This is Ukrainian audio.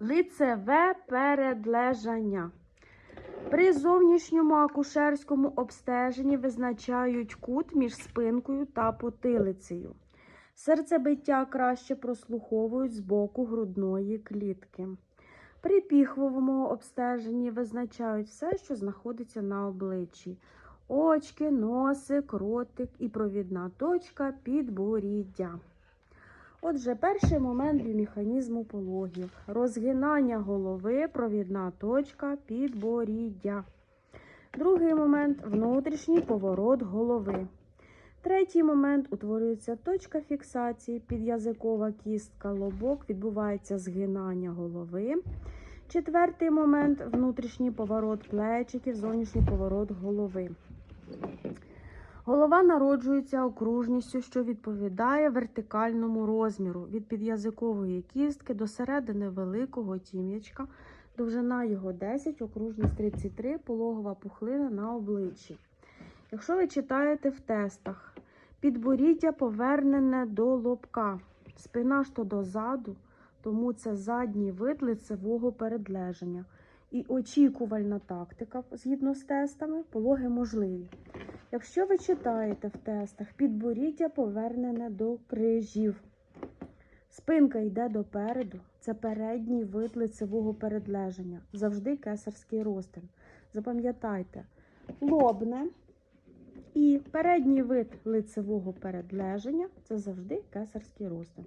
Лицеве передлежання. При зовнішньому акушерському обстеженні визначають кут між спинкою та потилицею. Серцебиття краще прослуховують з боку грудної клітки. При піхвовому обстеженні визначають все, що знаходиться на обличчі: очки, носик, ротик і провідна точка підборіддя. Отже, перший момент біомеханізму пологів. Розгинання голови, провідна точка підборіддя. Другий момент внутрішній поворот голови. Третій момент утворюється точка фіксації, підязикова кістка, лобок, відбувається згинання голови. Четвертий момент внутрішній поворот плечиків, зовнішній поворот голови. Голова народжується окружністю, що відповідає вертикальному розміру від підязикової кістки до середини великого тім'ячка, довжина його 10, окружність 33, пологова пухлина на обличчі. Якщо ви читаєте в тестах, підборіддя повернене до лобка, спина то дозаду, тому це задній вид лицевого передлеження. І очікувальна тактика, згідно з тестами, пологи можливі. Якщо ви читаєте в тестах, підборіддя повернене до крижів. Спинка йде допереду, це передній вид лицевого передлеження. Завжди кесарський розтин. Запам'ятайте, лобне і передній вид лицевого передлеження це завжди кесарський розтин.